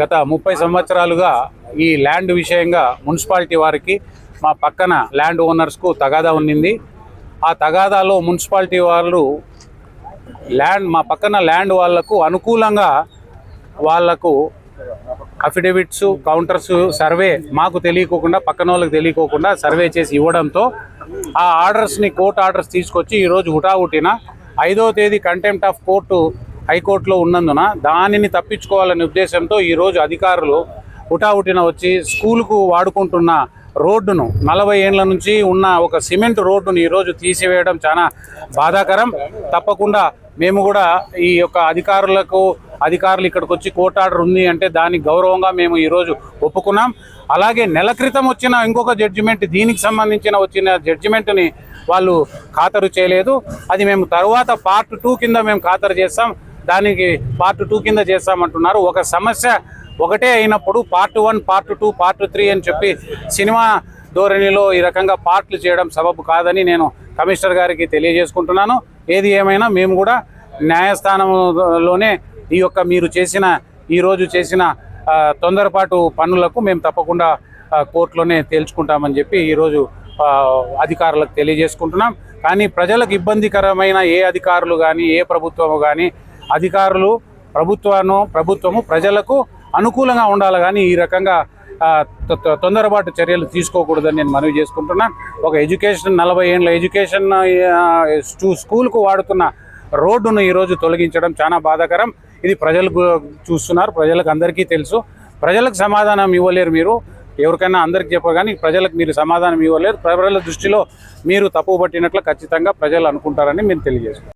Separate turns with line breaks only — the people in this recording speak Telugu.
గత ముప్పై సంవత్సరాలుగా ఈ ల్యాండ్ విషయంగా మున్సిపాలిటీ వారికి మా పక్కన ల్యాండ్ ఓనర్స్కు తగాదా ఉన్నింది. ఆ తగాదాలో మున్సిపాలిటీ వాళ్ళు ల్యాండ్ మా పక్కన ల్యాండ్ వాళ్ళకు అనుకూలంగా వాళ్ళకు అఫిడవిట్స్ కౌంటర్స్ సర్వే మాకు తెలియకోకుండా పక్కన వాళ్ళకి తెలియకోకుండా సర్వే చేసి ఇవ్వడంతో ఆ ఆర్డర్స్ని కోర్టు ఆర్డర్స్ తీసుకొచ్చి ఈరోజు హుటాహుటిన ఐదో తేదీ కంటెంప్ట్ ఆఫ్ కోర్టు హైకోర్టులో ఉన్నందున దానిని తప్పించుకోవాలనే ఉద్దేశంతో ఈరోజు అధికారులు హుటాహుటిన వచ్చి స్కూలుకు వాడుకుంటున్న రోడ్డును నలభై ఏండ్ల నుంచి ఉన్న ఒక సిమెంట్ రోడ్డును ఈరోజు తీసివేయడం చాలా బాధాకరం. తప్పకుండా మేము కూడా ఈ యొక్క అధికారులకు అధికారులు ఇక్కడికి వచ్చి కోర్టు ఆర్డర్ ఉంది అంటే దానికి గౌరవంగా మేము ఈరోజు ఒప్పుకున్నాం. అలాగే నెల క్రితం వచ్చిన ఇంకొక జడ్జిమెంట్ దీనికి సంబంధించిన వచ్చిన జడ్జిమెంట్ని వాళ్ళు ఖాతరు చేయలేదు. అది మేము తర్వాత పార్ట్ టూ కింద మేము ఖాతరు చేస్తాం. దానికి పార్ట్ టూ కింద చేస్తామంటున్నారు. ఒక సమస్య ఒకటే అయినప్పుడు part one part two part three అని చెప్పి సినిమా ధోరణిలో ఈ రకంగా పార్ట్లు చేయడం సబబు కాదని నేను కమిషనర్ గారికి తెలియజేసుకుంటున్నాను. ఏది ఏమైనా మేము కూడా న్యాయస్థానంలోనే ఈ యొక్క మీరు చేసిన ఈరోజు చేసిన తొందరపాటు పనులకు మేము తప్పకుండా కోర్టులోనే తేల్చుకుంటామని చెప్పి ఈరోజు అధికారులకు తెలియజేసుకుంటున్నాం. కానీ ప్రజలకు ఇబ్బందికరమైన ఏ అధికారులు కానీ ఏ ప్రభుత్వము కానీ అధికారులు ప్రభుత్వాన్ని ప్రభుత్వము ప్రజలకు అనుకూలంగా ఉండాలి. కానీ ఈ రకంగా తొందరపాటు చర్యలు తీసుకోకూడదని నేను మనవి చేసుకుంటున్నాను ఒక ఎడ్యుకేషన్ నలభై ఏళ్ళ ఎడ్యుకేషన్ ఆ, స్కూల్కు వాడుతున్న రోడ్డును ఈరోజు తొలగించడం చాలా బాధాకరం. ఇది ప్రజలు చూస్తున్నారు ప్రజలకు అందరికీ తెలుసు. ప్రజలకు సమాధానం ఇవ్వలేరు మీరు. ఎవరికైనా అందరికి చెప్పగానే కానీ ప్రజలకు మీరు సమాధానం ఇవ్వలేరు. ప్రజల దృష్టిలో మీరు తప్పు పట్టినట్లు ఖచ్చితంగా ప్రజలు అనుకుంటారని మేము తెలియజేస్తున్నాం.